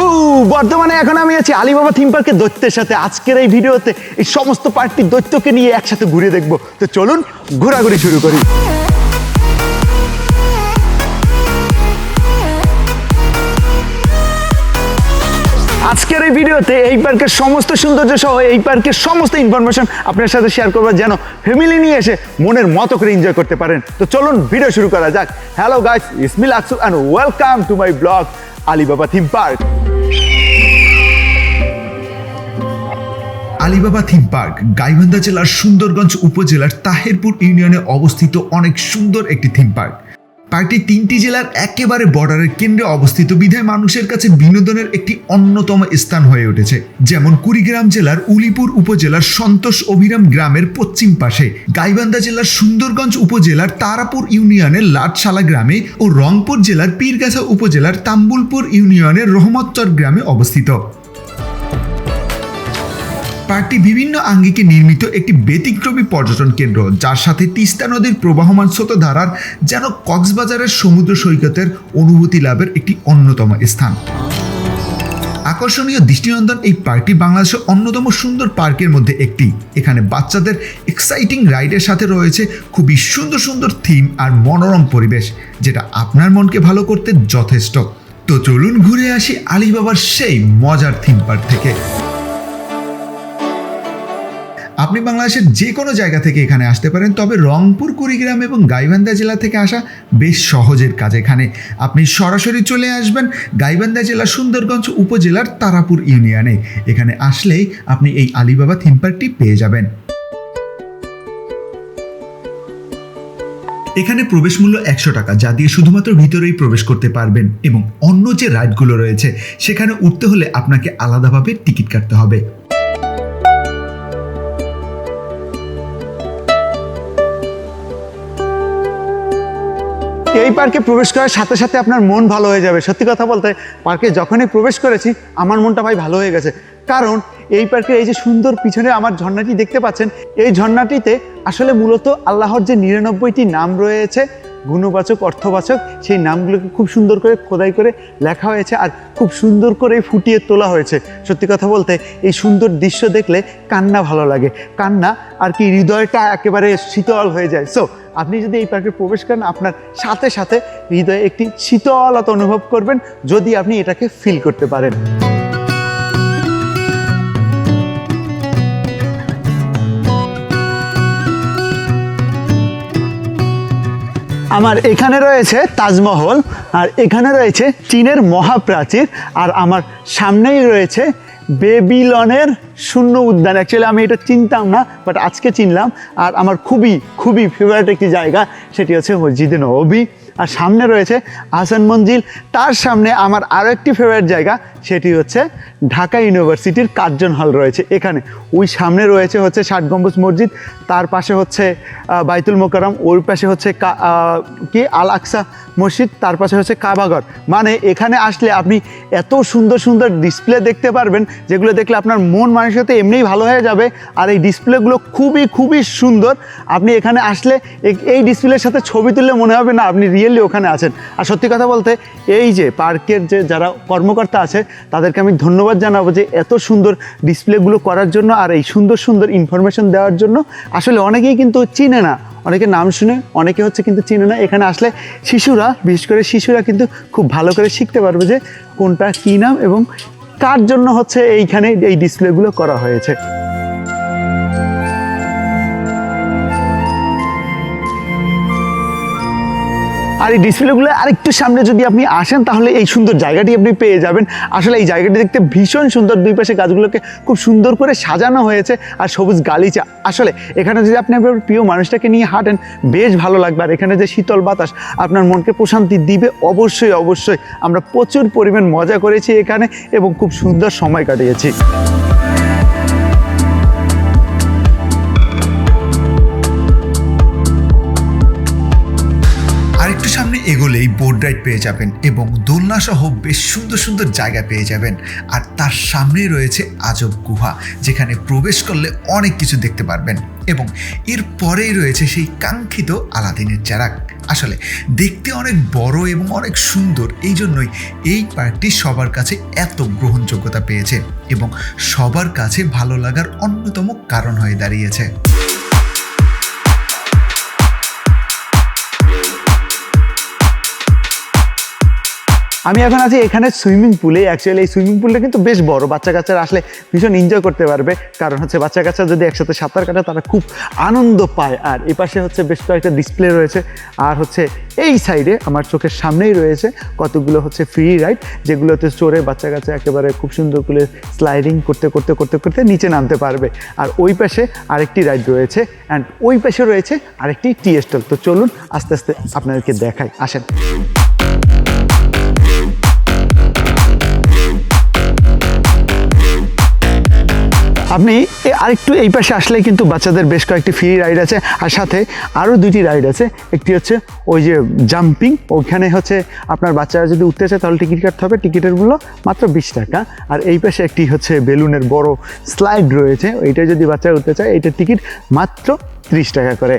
হু বর্তমানে এখন আমি আছি আলিবাবা থিম দৈত্যের সাথে। আজকের এই ভিডিওতে এই সমস্ত পার্কটির দৈত্যকে নিয়ে একসাথে ঘুরে দেখব। তো চলুন ঘোরাঘুরি শুরু করি। আজকের এই ভিডিওতে এই পার্কের সমস্ত সৌন্দর্য সহ এই পার্কের সমস্ত ইনফরমেশন আপনার সাথে শেয়ার করব, যেন ফ্যামিলি নিয়ে এসে মনের মতো করে এনজয় করতে পারেন। তো চলুন ভিডিও শুরু করা যাক। হ্যালো গাইস ইসমিল আকসু and welcome to my blog Alibaba theme park. Alibaba theme park, Gaibandha জেলার সুন্দরগঞ্জ উপজেলার তাহেরপুর ইউনিয়নে অবস্থিত অনেক সুন্দর একটি থিম পার্ক। পার্কটি তিনটি জেলার একেবারে বর্ডারের কেন্দ্রে অবস্থিত। বিধায় মানুষের কাছে বিনোদনের একটি অন্যতম স্থান হয়ে উঠেছে। যেমন কুড়িগ্রাম জেলার উলিপুর উপজেলার সন্তোষ অভিরাম গ্রামের পশ্চিম পাশে, গাইবান্ধা জেলার সুন্দরগঞ্জ উপজেলার তারাপুর ইউনিয়নের লাটশালা গ্রামে ও রংপুর জেলার পীরগাছা উপজেলার তাম্বুলপুর ইউনিয়নের রহমতচর গ্রামে অবস্থিত। পার্কটি বিভিন্ন আঙ্গিকে নির্মিত একটি ব্যতিক্রমী পর্যটন কেন্দ্র, যার সাথে তিস্তা নদীর প্রবাহমান স্রোতধারার যেন কক্সবাজারের সমুদ্র সৈকতের অনুভূতি লাভের একটি অন্যতম স্থান। আকর্ষণীয় দৃষ্টিনন্দন এই পার্কটি বাংলাদেশের অন্যতম সুন্দর পার্কের মধ্যে একটি। এখানে বাচ্চাদের এক্সাইটিং রাইডের সাথে রয়েছে খুবই সুন্দর সুন্দর থিম আর মনোরম পরিবেশ, যেটা আপনার মনকে ভালো করতে যথেষ্ট। তো চলুন ঘুরে আসি আলিবাবার সেই মজার থিম পার্ক থেকে। আপনি বাংলাদেশের যে কোনো জায়গা থেকে এখানে আসতে পারেন, তবে রংপুর, কুড়িগ্রাম এবং গাইবান্ধা জেলা থেকে আসা বেশ সহজের কাজ এখানে। আপনি সরাসরি চলে আসবেন গাইবান্ধা জেলা সুন্দরগঞ্জ উপজেলার তারাপুর ইউনিয়নে। এখানে আসলেই আপনি এই আলিবাবা থিম পার্কটি পেয়ে যাবেন। এখানে প্রবেশ মূল্য একশো টাকা, যা দিয়ে শুধুমাত্র ভিতরেই প্রবেশ করতে পারবেন এবং অন্য যে রাইডগুলো রয়েছে, সেখানে উঠতে হলে আপনাকে আলাদাভাবে টিকিট কাটতে হবে। এই পার্কে প্রবেশ করার সাথে সাথে আপনার মন ভালো হয়ে যাবে। সত্যি কথা বলতে, পার্কে যখনই প্রবেশ করেছি, আমার মনটা ভাই ভালো হয়ে গেছে। কারণ এই পার্কের এই যে সুন্দর পিছনে আমার ঝর্ণাটি দেখতে পাচ্ছেন, এই ঝর্ণাটিতে আসলে মূলত আল্লাহর যে নিরানব্বইটি নাম রয়েছে গুণবাচক, অর্থবাচক, সেই নামগুলোকে খুব সুন্দর করে খোদাই করে লেখা হয়েছে আর খুব সুন্দর করে ফুটিয়ে তোলা হয়েছে। সত্যি কথা বলতে, এই সুন্দর দৃশ্য দেখলে কান্না ভালো লাগে। কান্না আর কি হৃদয়টা একেবারে শীতল হয়ে যায়। সো আপনি যদি এই পার্কে প্রবেশ করেন, আপনার সাথে সাথে হৃদয়ে একটি শীতলতা অনুভব করবেন, যদি আপনি এটাকে ফিল করতে পারেন। আমার এখানে রয়েছে তাজমহল, আর এখানে রয়েছে চীনের মহাপ্রাচীর, আর আমার সামনেই রয়েছে বেবিলনের শূন্য উদ্যান। অ্যাকচুয়ালি আমি এটা চিনতাম না বাট আজকে চিনলাম, আর আমার খুবই খুবই ফেভারিট একটি জায়গা, সেটি হচ্ছে মসজিদে নবী আর সামনে রয়েছে আহসান মঞ্জিল, তার সামনে আমার আরও একটি ফেভারিট জায়গা সেটি হচ্ছে ঢাকা ইউনিভার্সিটির কার্জন হল রয়েছে এখানে। ওই সামনে রয়েছে হচ্ছে ষাট গম্বুজ মসজিদ, তার পাশে হচ্ছে বাইতুল মোকারম ওর পাশে হচ্ছে কা- আল আকসা মসজিদ, তার পাশে হচ্ছে কাবাগর মানে এখানে আসলে আপনি এত সুন্দর সুন্দর ডিসপ্লে দেখতে পারবেন, যেগুলো দেখলে আপনার মন মানসিকতা এমনিই ভালো হয়ে যাবে, আর এই ডিসপ্লেগুলো খুবই খুবই সুন্দর। আপনি এখানে আসলে এই ডিসপ্লের সাথে ছবি তুললে মনে হবে না আপনি রিয়েলি ওখানে আছেন। আর সত্যি কথা বলতে, এই যে পার্কের যে যারা কর্মকর্তা আছে তাদেরকে আমি ধন্যবাদ জানাব যে এত সুন্দর ডিসপ্লেগুলো করার জন্য আর এই সুন্দর সুন্দর ইনফরমেশন দেওয়ার জন্য। আসলে অনেকেই কিন্তু চিনে না। অনেকে নাম শুনে, অনেকে হচ্ছে কিন্তু চিনে না। এখানে আসলে শিশুরা, বিশেষ করে শিশুরা কিন্তু খুব ভালো করে শিখতে পারবে যে কোনটা কী নাম এবং কার জন্য হচ্ছে এইখানে এই ডিসপ্লেগুলো করা হয়েছে। আর এই ডিসপ্লেগুলো আরেকটু সামনে যদি আপনি আসেন, তাহলে এই সুন্দর জায়গাটি আপনি পেয়ে যাবেন। আসলে এই জায়গাটি দেখতে ভীষণ সুন্দর। দুই পাশে গাছগুলোকে খুব সুন্দর করে সাজানো হয়েছে আর সবুজ গালিচা। আসলে এখানে যদি আপনি আপনার প্রিয় মানুষটাকে নিয়ে হাঁটেন, বেশ ভালো লাগবে। আর এখানে যে শীতল বাতাস আপনার মনকে প্রশান্তি দিবে, অবশ্যই অবশ্যই। আমরা প্রচুর পরিমাণ মজা করেছি এখানে এবং খুব সুন্দর সময় কাটিয়েছি। এগোলেই বোট রাইড পেয়ে যাবেন এবং দোলনা সহ বেশ সুন্দর সুন্দর জায়গা পেয়ে যাবেন। আর তার সামনেই রয়েছে আজব গুহা, যেখানে প্রবেশ করলে অনেক কিছু দেখতে পারবেন এবং এর পরেই রয়েছে সেই কাঙ্ক্ষিত আলাদিনের চারাক আসলে দেখতে অনেক বড় এবং অনেক সুন্দর এই জন্যই এই পার্কটি সবার কাছে এত গ্রহণযোগ্যতা পেয়েছে এবং সবার কাছে ভালো লাগার অন্যতম কারণ হয়ে দাঁড়িয়েছে। আমি এখন আছি এখানে সুইমিং পুলে। অ্যাকচুয়ালি এই সুইমিং পুলটা কিন্তু বেশ বড়। বাচ্চা কাচ্চারা আসলে ভীষণ এনজয় করতে পারবে। কারণ হচ্ছে বাচ্চা কাচ্চা যদি একসাথে সাঁতার কাটে, তারা খুব আনন্দ পায়। আর এই পাশে হচ্ছে বেশ কয়েকটা ডিসপ্লে রয়েছে। আর হচ্ছে এই সাইডে আমার চোখের সামনেই রয়েছে কতগুলো হচ্ছে ফ্রি রাইড যেগুলোতে চড়ে বাচ্চা কাচ্চা একেবারে খুব সুন্দর করে স্লাইডিং করতে করতে করতে করতে নিচে নামতে পারবে। আর ওই পাশে আরেকটি রাইড রয়েছে। অ্যান্ড ওই পাশে রয়েছে আরেকটি টি স্টল তো চলুন আস্তে আস্তে আপনাদেরকে দেখাই। আসেন। আপনি আরেকটু এই পাশে আসলে কিন্তু বাচ্চাদের বেশ কয়েকটি ফ্রি রাইড আছে। আর সাথে আরও দুটি রাইড আছে। একটি হচ্ছে ওই যে জাম্পিং ওইখানে হচ্ছে আপনার বাচ্চারা যদি উঠতে চায় তাহলে টিকিট কাটতে হবে। টিকিটের মূল্য মাত্র বিশ টাকা। আর এই পাশে একটি হচ্ছে বেলুনের বড় স্লাইড রয়েছে। ওইটা যদি বাচ্চারা উঠতে চায়, এইটার টিকিট মাত্র ত্রিশ টাকা করে।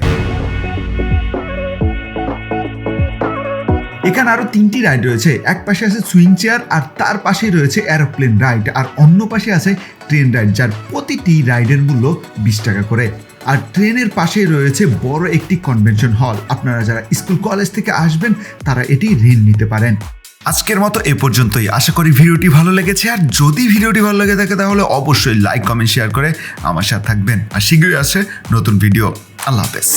এখানে আরও তিনটি রাইড রয়েছে। এক পাশে আছে সুইং চেয়ার আর তার পাশে রয়েছে এরোপ্লেন রাইড আর অন্য পাশে আছে ট্রেন রাইড, যার প্রতিটি রাইডের মূল্য বিশ টাকা করে। আর ট্রেনের পাশেই রয়েছে বড় একটি কনভেনশন হল। আপনারা যারা স্কুল, কলেজ থেকে আসবেন, তারা এটি ঋণ নিতে পারেন। আজকের মতো এ পর্যন্তই। আশা করি ভিডিওটি ভালো লেগেছে। আর যদি ভিডিওটি ভালো লেগে থাকে, তাহলে অবশ্যই লাইক, কমেন্ট, শেয়ার করে আমার সাথে থাকবেন। আর শীঘ্রই আসে নতুন ভিডিও। আল্লাহ হাফেজ।